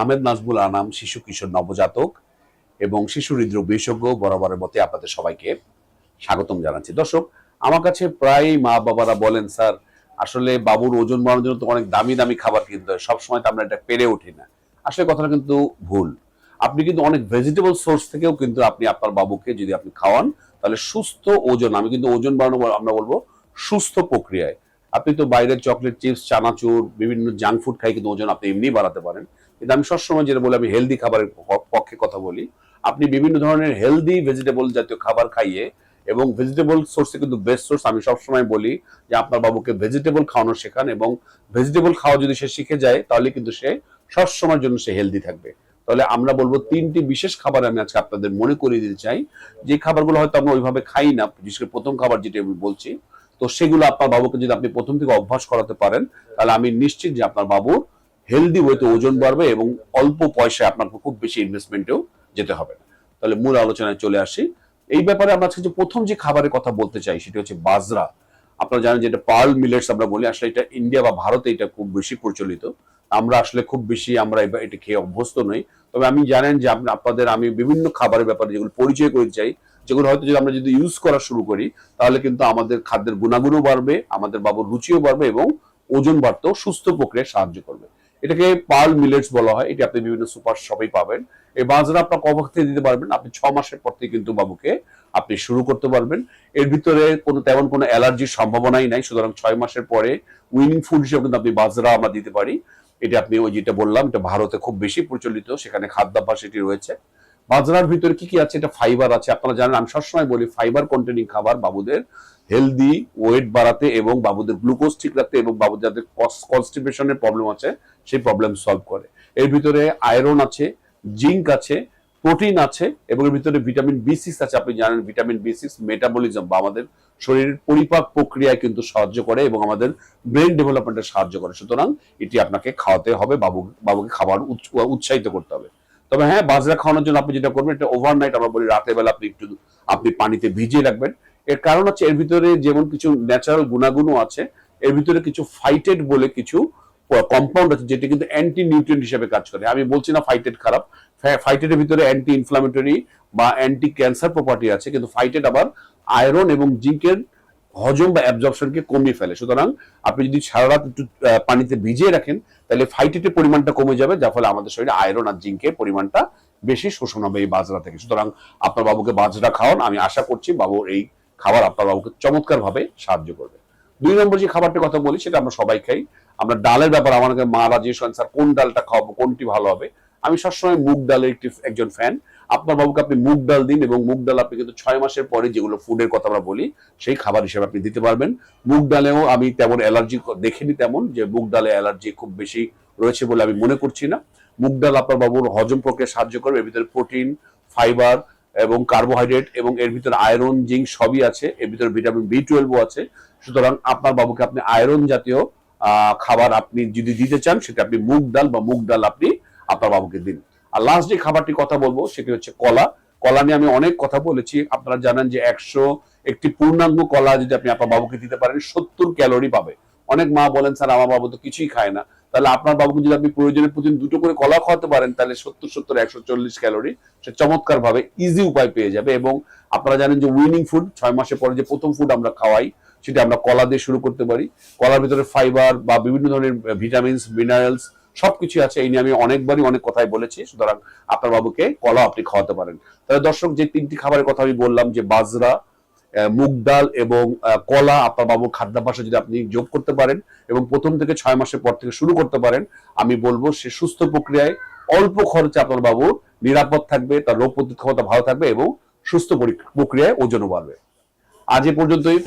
আহমেদ নাজবুল আনাম শিশু কিশোর নবজাতক এবং শিশু হৃদরোগ বিশেষজ্ঞ বরাবরের মতে আপনাদের সবাইকে স্বাগতম জানাচ্ছি। দর্শক, আমার কাছে প্রায় মা বাবারা বলেন, স্যার, আসলে বাবুর ওজন বাড়ানোর জন্য তো অনেক দামি দামি খাবার কিনতে হয়। সবসময় তো আমরা এটা পেরে উঠি না। আসলে কথাটা কিন্তু ভুল। আপনি কিন্তু অনেক ভেজিটেবল সোর্স থেকেও কিন্তু আপনি আপনার বাবুকে যদি আপনি খাওয়ান, তাহলে সুস্থ ওজন, আমি কিন্তু ওজন বাড়ানো আমরা বলব সুস্থ প্রক্রিয়ায়। আপনি তো বাইরের চকলেট চিপস চানাচুর, বিভিন্ন জাঙ্ক ফুড খাই, কিন্তু ওজন আপনি এমনি বাড়াতে পারেন। কিন্তু আমি সবসময় যেটা বলি, আমি হেলদি খাবারের পক্ষে কথা বলি। আপনি বিভিন্ন ধরনের হেলদি ভেজিটেবল জাতীয় খাবার খাইয়ে এবং ভেজিটেবল সোর্সে কিন্তু বেস্ট সোর্স আমি সবসময় বলি যে আপনার বাবুকে ভেজিটেবল খাওয়ানো শেখান এবং ভেজিটেবল খাওয়া যদি সে শিখে যায়, তাহলে কিন্তু সে সবসময়ের জন্য সে হেলদি থাকবে। তাহলে আমরা বলব তিনটি বিশেষ খাবার আমি আজকে আপনাদের মনে করিয়ে দিতে চাই। যে খাবারগুলো হয়তো আমরা ওইভাবে খাই না, বিশেষ করে প্রথম খাবার যেটা আমি বলছি তো সেগুলো আপনার বাবুকে যদি আপনি প্রথম থেকে অভ্যাস করাতে পারেন, তাহলে আমি নিশ্চিত যে আপনার বাবু হেলদি ওয়েতে ওজন বাড়বে এবং অল্প পয়সায় আপনার খুব বেশি ইনভেস্টমেন্টেও যেতে হবে। তাহলে মূল আলোচনায় চলে আসি। এই ব্যাপারে আমরা আজকে যে প্রথম যে খাবারের কথা বলতে চাই, সেটা হচ্ছে বাজরা। আপনারা জানেন যে এটা পার্ল মিলেটস আমরা বলি, আসলে এটা ইন্ডিয়া বা ভারতে এটা খুব বেশি প্রচলিত। আমরা আসলে খুব বেশি আমরা এটা খেয়ে অভ্যস্ত নই। তবে আমি জানেন যে আপনাদের আমি বিভিন্ন খাবারের ব্যাপারে যেগুলো পরিচয় করতে চাই যেগুলো হয়তো যদি আমরা যদি ইউজ করা শুরু করি, তাহলে কিন্তু আমাদের খাদ্যের গুণাগুণও বাড়বে, আমাদের বাবুর রুচিও বাড়বে এবং ওজন বাড়তেও সুস্থ প্রক্রিয়ায় সাহায্য করবে। এটাকে পার্ল মিলেটস বলা হয়, এটা আপনি বিভিন্ন সুপার শপেই পাবেন। এই বাজরা আপনার কবে থেকে দিতে পারবেন, আপনি ছ মাসের পর থেকে কিন্তু বাবুকে আপনি শুরু করতে পারবেন। এর ভিতরে কোনো তেমন কোনো অ্যালার্জির সম্ভাবনাই নাই, সুতরাং ছয় মাসের পরে উইনিং ফুড হিসেবে কিন্তু আপনি বাজরা আমরা দিতে পারি। এটা আপনি ওই যেটা বললাম, এটা ভারতে খুব বেশি প্রচলিত, সেখানে খাদ্যাভ্যাস এটি রয়েছে। বাজরার ভিতরে কি কি আছে? এটা ফাইবার আছে। আপনারা জানেন, আমি সবসময় বলি ফাইবার কন্টেনিং খাবার বাবুদের হেলদি ওয়েট বাড়াতে এবং বাবুদের গ্লুকোজ ঠিক রাখতে এবং বাবু যাদের কনস্টিপেশনের প্রবলেম আছে, সেই প্রবলেম সলভ করে। এর ভিতরে আয়রন আছে জিঙ্ক আছে প্রোটিন আছে এবং এর ভিতরে ভিটামিন বি সিক্স আছে। আপনি জানেন ভিটামিন বি সিক্স মেটাবলিজম বা আমাদের শরীরের পরিপাক প্রক্রিয়ায় কিন্তু সাহায্য করে এবং আমাদের ব্রেন ডেভেলপমেন্টে সাহায্য করে। সুতরাং এটি আপনাকে খাওয়াতে হবে বাবু বাবুকে খাবার উৎস- উৎসাহিত করতে হবে। তবে হ্যাঁ বাজরা খাওয়ানোর জন্য আপনি যেটা করবেন, এটা ওভারনাইট আমরা বলি, রাতের বেলা আপনি একটু, আপনি পানিতে ভিজিয়ে রাখবেন। এর কারণ হচ্ছে এর ভিতরে যেমন কিছু ন্যাচারাল গুণাগুণও আছে, এর ভিতরে কিছু ফাইটেড বলে কিছু কম্পাউন্ড আছে, যেটা কিন্তু অ্যান্টি নিউট্রিয়েন্ট হিসেবে কাজ করে। আমি বলছি না ফাইটেড খারাপ ফাইটেডের ভিতরে অ্যান্টি ইনফ্লামেটরি বা অ্যান্টি ক্যান্সার প্রপার্টি আছে, কিন্তু ফাইটেড আবার আয়রন এবং জিঙ্কের হজম বা অ্যাবজর্পশনকে কমিয়ে ফেলে। সুতরাং আপনি যদি সারা রাত একটু পানিতে ভিজিয়ে রাখেন, তাহলে ফাইটেটের পরিমাণটা কমে যাবে, যার ফলে আমাদের শরীরে আয়রন আর জিঙ্কের পরিমাণটা বেশি শোষণ হবে এই বাজরা থেকে। সুতরাং আপনার বাবুকে বাজরা খাওয়ান, আমি আশা করছি বাবুর এই খাবার আপনার বাবুকে চমৎকার ভাবে সাহায্য করবে। দুই নম্বর যে খাবারটির কথা বলি, সেটা আমরা সবাই খাই। আমরা ডালের ব্যাপার আমাকে মারা যে স্যার কোন ডালটা খাওয়াবো, কোনটি ভালো হবে, আমি সবসময় মুগ ডালের একটি, একজন ফ্যান আপনার বাবুকে আপনি মুগ ডাল দিন এবং মুগ ডাল আপনি কিন্তু ছয় মাসের পরে যেগুলো ফুডের কথা আমরা বলি, সেই খাবার হিসেবে আপনি দিতে পারবেন। মুগ ডালেও আমি তেমন অ্যালার্জি দেখিনি তেমন যে মুগ ডালে অ্যালার্জি খুব বেশি রয়েছে বলে আমি মনে করছি না। মুগ ডাল আপনার বাবুর হজম প্রক্রিয়া সাহায্য করবে, এর ভিতরে প্রোটিন ফাইবার এবং কার্বোহাইড্রেট এবং এর ভিতরে আয়রন জিঙ্ক সবই আছে, এর ভিতরে ভিটামিন বি টুয়েলভও আছে। সুতরাং আপনার বাবুকে আপনি আয়রন জাতীয় খাবার আপনি যদি দিতে চান, সেটা আপনি মুগ ডাল বা মুগ ডাল আপনি আপনার বাবুকে দিন। আর লাস্ট যে খাবারটি কথা বলব, সেটি হচ্ছে কলা। কলা নিয়ে আমি অনেক কথা বলেছি। আপনারা জানেন যে একশো একটি পূর্ণাঙ্গ কলা যদি আপনি আপনার বাবুকে দিতে পারেন, সত্তর ক্যালোরি পাবে। অনেক মা বলেন, স্যার, আমার বাবু তো কিছুই খায় না। তাহলে আপনার বাবুকে যদি আপনি প্রয়োজনে প্রতিদিন দুটো করে কলা খাওয়াতে পারেন, তাহলে সত্তর সত্তর, একশো চল্লিশ ক্যালোরি সে চমৎকার ভাবে ইজি উপায় পেয়ে যাবে। এবং আপনারা জানেন যে উইনিং ফুড ছয় মাসের পরে যে প্রথম ফুড আমরা খাওয়াই, সেটা আমরা কলা দিয়ে শুরু করতে পারি। কলার ভিতরে ফাইবার বা বিভিন্ন ধরনের ভিটামিনস মিনারেলস সবকিছু আছে, এই নিয়ে আমি অনেকবারই অনেক কথাই বলেছি, সুতরাং আপনার বাবুকে কলা আপনি খাওয়াতে পারেন। তাহলে দর্শক, যে তিনটি খাবারের কথা আমি বললাম, যে বাজরা মুগ ডাল এবং কলা আপনার বাবুর খাদ্যাভ্যাসে যদি আপনি যোগ করতে পারেন এবং প্রথম থেকে ছয় মাসের পর থেকে শুরু করতে পারেন, আমি বলব সে সুস্থ প্রক্রিয়ায় অল্প খরচে আপনার বাবু নিরাপদ থাকবে, তার রোগ প্রতিরোধ ক্ষমতা ভালো থাকবে এবং সুস্থ প্রক্রিয়ায় ওজনও বাড়বে। আজ এ পর্যন্তই।